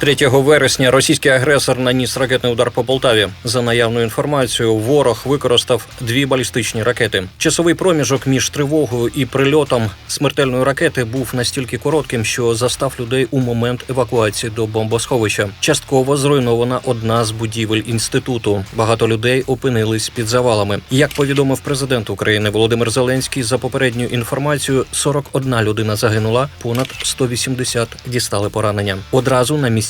3 вересня російський агресор наніс ракетний удар по Полтаві. За наявною інформацією, ворог використав дві балістичні ракети. Часовий проміжок між тривогою і прильотом смертельної ракети був настільки коротким, що застав людей у момент евакуації до бомбосховища. Частково зруйнована одна з будівель інституту. Багато людей опинились під завалами. Як повідомив президент України Володимир Зеленський, за попередньою інформацією, 41 людина загинула, понад 180 дістали поранення. Одразу на місці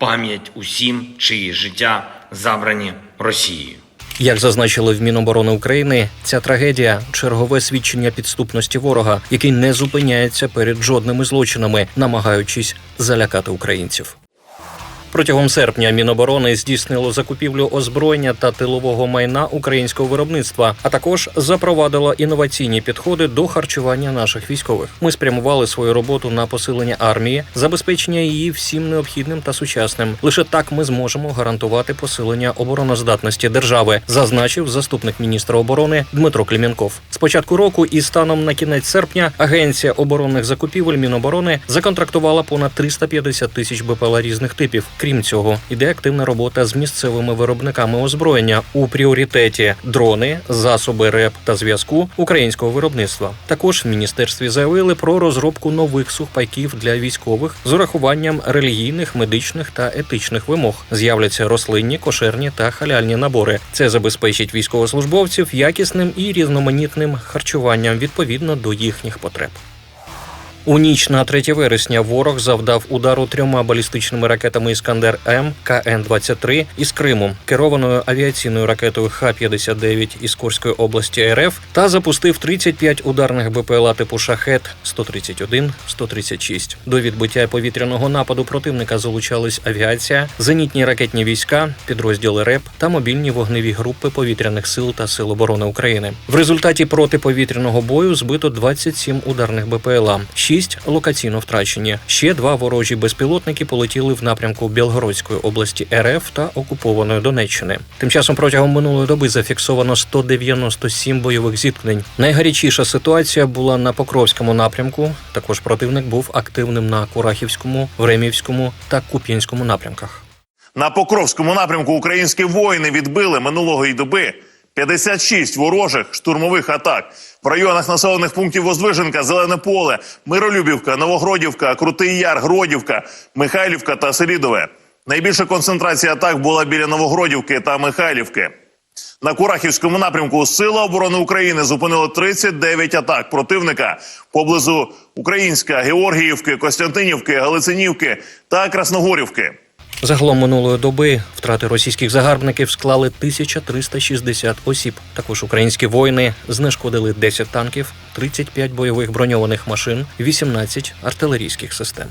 пам'ять усім, чиї життя забрані Росією. Як зазначили в Міноборони України, ця трагедія чергове свідчення підступності ворога, який не зупиняється перед жодними злочинами, намагаючись залякати українців. Протягом серпня Міноборони здійснило закупівлю озброєння та тилового майна українського виробництва, а також запровадило інноваційні підходи до харчування наших військових. Ми спрямували свою роботу на посилення армії, забезпечення її всім необхідним та сучасним. Лише так ми зможемо гарантувати посилення обороноздатності держави, зазначив заступник міністра оборони Дмитро Клімінков. З початку року і станом на кінець серпня Агенція оборонних закупівель Міноборони законтрактувала понад 350 тисяч БПЛА різних типів. Крім цього, іде активна робота з місцевими виробниками озброєння у пріоритеті дрони, засоби РЕП та зв'язку українського виробництва. Також в міністерстві заявили про розробку нових сухпайків для військових з урахуванням релігійних, медичних та етичних вимог. З'являться рослинні, кошерні та халяльні набори. Це забезпечить військовослужбовців якісним і різноманітним харчуванням відповідно до їхніх потреб. У ніч на 3 вересня ворог завдав удару трьома балістичними ракетами Іскандер М КН-23 із Криму, керованою авіаційною ракетою Х-59 із Курської області РФ та запустив 35 ударних БПЛА типу Шахет 131 136 До відбиття повітряного нападу противника залучались авіація, зенітні ракетні війська, підрозділи РЕП та мобільні вогневі групи повітряних сил та сил оборони України. В результаті протиповітряного бою збито 27 ударних БПЛА. Шість локаційно втрачені. Ще два ворожі безпілотники полетіли в напрямку Білгородської області РФ та окупованої Донеччини. Тим часом протягом минулої доби зафіксовано 197 бойових зіткнень. Найгарячіша ситуація була на Покровському напрямку. Також противник був активним на Курахівському, Времівському та Куп'янському напрямках. На Покровському напрямку українські воїни відбили минулої доби 56 ворожих штурмових атак в районах населених пунктів Воздвиженка, Зелене Поле, Миролюбівка, Новогродівка, Крутий Яр, Гродівка, Михайлівка та Селідове. Найбільша концентрація атак була біля Новогродівки та Михайлівки. На Курахівському напрямку Сила оборони України зупинили 39 атак противника поблизу Українська, Георгіївки, Костянтинівки, Галицинівки та Красногорівки. Загалом минулої доби втрати російських загарбників склали 1360 осіб. Також українські воїни знешкодили 10 танків, 35 бойових броньованих машин, 18 артилерійських систем.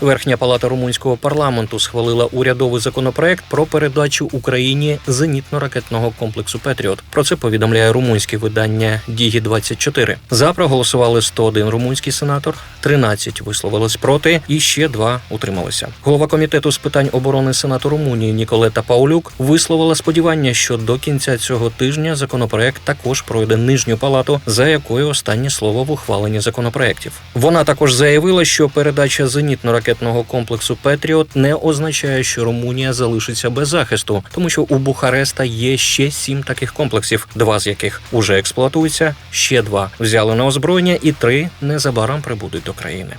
Верхня палата румунського парламенту схвалила урядовий законопроект про передачу Україні зенітно-ракетного комплексу Петріот. Про це повідомляє румунське видання Дігі 24 За проголосували 101 румунський сенатор, 13 висловились проти, і ще два утрималися. Голова комітету з питань оборони Сенату Румунії Ніколета Паулюк висловила сподівання, що до кінця цього тижня законопроект також пройде нижню палату, за якою останнє слово в ухваленні законопроектів. Вона також заявила, що передача зенітно-ракетного комплексу Петріот не означає, що Румунія залишиться без захисту, тому що у Бухареста є ще сім таких комплексів, два з яких уже експлуатуються, ще два взяли на озброєння, і три незабаром прибудуть до країни.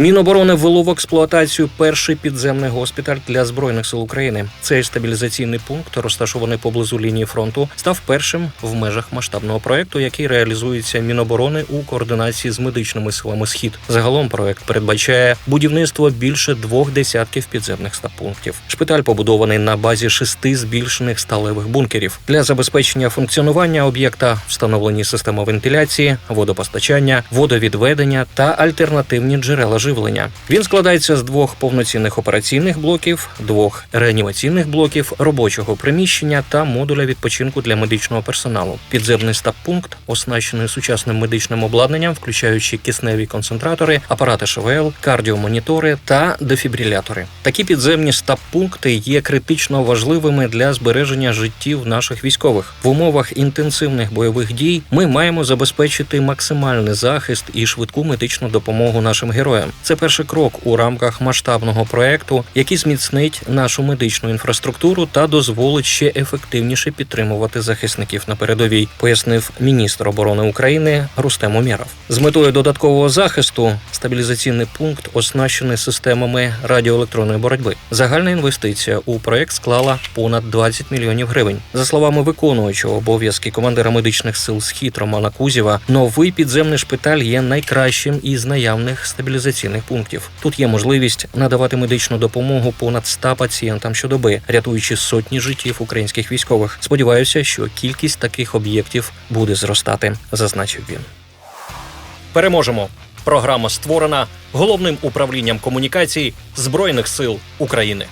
Міноборони ввело в експлуатацію перший підземний госпіталь для збройних сил України. Цей стабілізаційний пункт, розташований поблизу лінії фронту, став першим в межах масштабного проекту, який реалізується Міноборони у координації з медичними силами Схід. Загалом проект передбачає будівництво більше двох десятків підземних стаб-пунктів. Шпиталь побудований на базі шести збільшених сталевих бункерів для забезпечення функціонування об'єкта, встановлені системи вентиляції, водопостачання, водовідведення та альтернативні джерела живлення. Він складається з двох повноцінних операційних блоків, двох реанімаційних блоків, робочого приміщення та модуля відпочинку для медичного персоналу. Підземний стаб-пункт оснащений сучасним медичним обладнанням, включаючи кисневі концентратори, апарати ШВЛ, кардіомонітори та дефібрилятори. Такі підземні стаб-пункти є критично важливими для збереження життів наших військових. В умовах інтенсивних бойових дій ми маємо забезпечити максимальний захист і швидку медичну допомогу нашим героям. Це перший крок у рамках масштабного проекту, який зміцнить нашу медичну інфраструктуру та дозволить ще ефективніше підтримувати захисників на передовій, пояснив міністр оборони України Рустем Умєров. З метою додаткового захисту стабілізаційний пункт оснащений системами радіоелектронної боротьби. Загальна інвестиція у проект склала понад 20 мільйонів гривень. За словами виконуючого обов'язки командира медичних сил Схід Романа Кузєва, новий підземний шпиталь є найкращим із наявних стабілізаційних пунктів. Тут є можливість надавати медичну допомогу понад 100 пацієнтам щодоби, рятуючи сотні життів українських військових. Сподіваюся, що кількість таких об'єктів буде зростати, зазначив він. Переможемо. Програма створена головним управлінням комунікацій Збройних сил України.